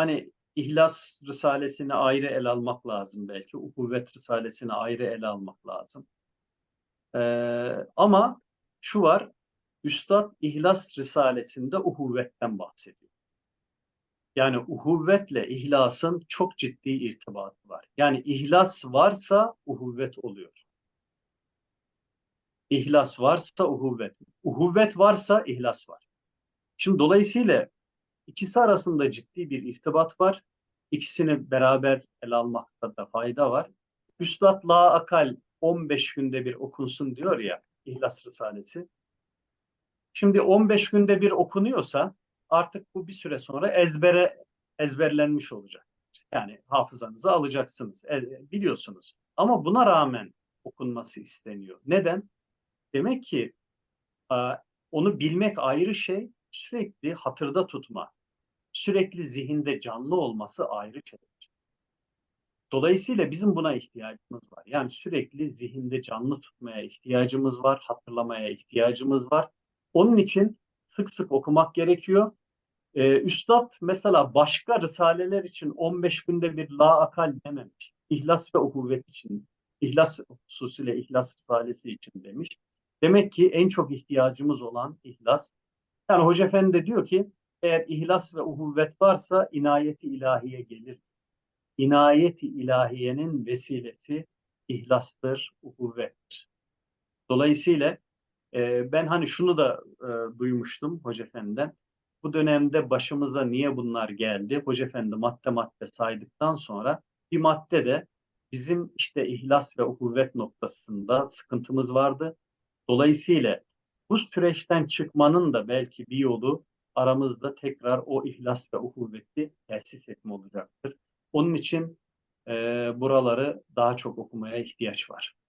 hani İhlas Risalesini ayrı ele almak lazım belki. Uhuvvet Risalesini ayrı ele almak lazım. Ee, ama şu var, Üstad İhlas Risalesinde uhuvvetten bahsediyor. Yani uhuvvetle ihlasın çok ciddi irtibatı var. Yani ihlas varsa uhuvvet oluyor. İhlas varsa uhuvvet. Uhuvvet varsa ihlas var. Şimdi dolayısıyla ikisi arasında ciddi bir irtibat var. İkisini beraber ele almakta da fayda var. Üstad la akal 15 günde bir okunsun diyor ya İhlas Risalesi. Şimdi 15 günde bir okunuyorsa artık bu bir süre sonra ezbere ezberlenmiş olacak. Yani hafızanıza alacaksınız, e, biliyorsunuz. Ama buna rağmen okunması isteniyor. Neden? Demek ki onu bilmek ayrı şey, sürekli hatırda tutma, sürekli zihinde canlı olması ayrı şey. Dolayısıyla bizim buna ihtiyacımız var. Yani sürekli zihinde canlı tutmaya ihtiyacımız var, hatırlamaya ihtiyacımız var. Onun için sık sık okumak gerekiyor. Ee, Üstad mesela başka risaleler için 15 günde bir la akal dememiş. İhlas ve ukuvvet için, İhlas hususuyla İhlas Risalesi için demiş. Demek ki en çok ihtiyacımız olan ihlas. Yani Hoca Efendi de diyor ki eğer ihlas ve uhuvvet varsa inayeti ilahiye gelir. İnayeti ilahiyenin vesilesi ihlastır, uhuvvettir. Dolayısıyla e, ben hani şunu da e, duymuştum Hoca Efendi'den. Bu dönemde başımıza niye bunlar geldi? Hoca Efendi madde madde saydıktan sonra bir madde de bizim işte ihlas ve uhuvvet noktasında sıkıntımız vardı. Dolayısıyla bu süreçten çıkmanın da belki bir yolu aramızda tekrar o ihlas ve uhuvveti tesis etme olacaktır. Onun için e, buraları daha çok okumaya ihtiyaç var.